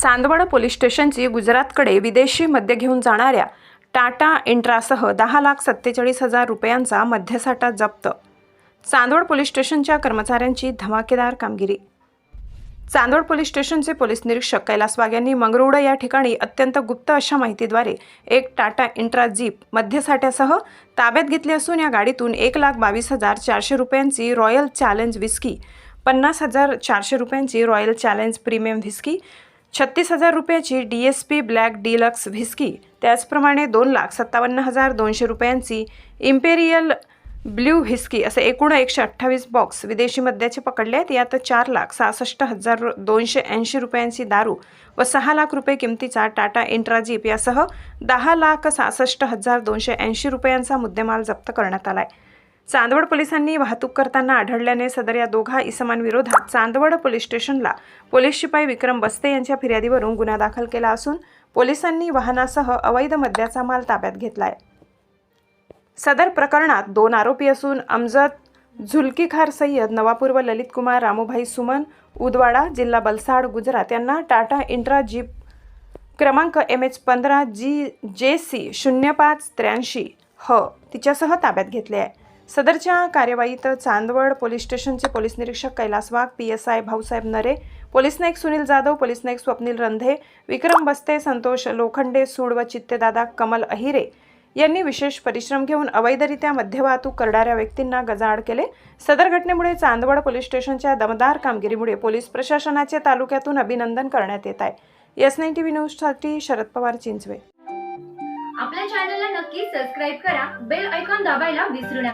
Chandwad police स्टेशनची गुजरातकडे विदेशी मद्य घेऊन जाणाऱ्या टाटा इंट्रासह दहा लाख सत्तेचाळीस हजार रुपयांचा मध्यसाठा जप्त. चांदवड पोलीस स्टेशनच्या कर्मचाऱ्यांची धमाकेदार कामगिरी. चांदवड पोलीस स्टेशनचे पोलीस निरीक्षक कैलास वाघ यांनी मंगरुड या ठिकाणी अत्यंत गुप्त अशा माहितीद्वारे एक टाटा इंट्रा जीप मध्यसाठ्यासह ताब्यात घेतली असून या गाडीतून एक लाख बावीस हजार चारशे रुपयांची रॉयल चॅलेंज व्हिस्की पन्नास हजार चारशे रुपयांची रॉयल चॅलेंज प्रीमियम व्हिस्की छत्तीस हजार रुपयाची D S P black deluxe whisky त्याचप्रमाणे दोन लाख सत्तावन्न हजार दोनशे रुपयांची इम्पेरियल ब्ल्यू व्हिस्की असे एकूण एकशे अठ्ठावीस बॉक्स विदेशी मद्याचे पकडले आहेत. यात चार लाख सहासष्ट हजार रु- दोनशे ऐंशी रुपयांची दारू व सहा लाख रुपये किमतीचा टाटा इंट्राजीप यासह दहा लाख सहासष्ट हजार दोनशे ऐंशी रुपयांचा मुद्देमाल जप्त करण्यात आला आहे चांदवड पोलिसांनी वाहतूक करताना आढळल्याने सदर या दोघा इसमांविरोधात चांदवड पोलीस स्टेशनला पोलीस शिपाई विक्रम बस्ते यांच्या फिर्यादीवरून गुन्हा दाखल केला असून पोलिसांनी वाहनासह अवैध मद्याचा माल ताब्यात घेतला आहे सदर प्रकरणात दोन आरोपी असून अमजद झुलकीखार सय्यद नवापूर व ललित कुमार रामूभाई सुमन उदवाडा जिल्हा बलसाड गुजरात यांना टाटा इंट्रा जीप क्रमांक एम एच पंधरा जी जे सी शून्य पाच त्र्याऐंशी ह तिच्यासह ताब्यात घेतले आहे. सदरच्या कार्यवाहीत चांदवड पोलीस स्टेशनचे पोलीस निरीक्षक Kailas Wagh P S I Bhausaheb Nare police naik Sunil Jadhav police naik Swapnil Randhe Vikram Baste Santosh Lokhande सूड व चित्तेदादा कमल अहिरे यांनी विशेष परिश्रम घेऊन अवैधरित्या मध्यवाहतूक करणाऱ्या व्यक्तींना गजाआड केले. सदर घटनेमुळे चांदवड पोलीस स्टेशनच्या दमदार कामगिरीमुळे पोलीस प्रशासनाचे तालुक्यातून अभिनंदन करण्यात येत आहे. एस नाईन टीव्ही न्यूजसाठी शरद पवार चिंचवे. आपल्या चॅनलला नक्की सबस्क्राईब करा. बेल ऐकॉन दाबायला विसरू नका.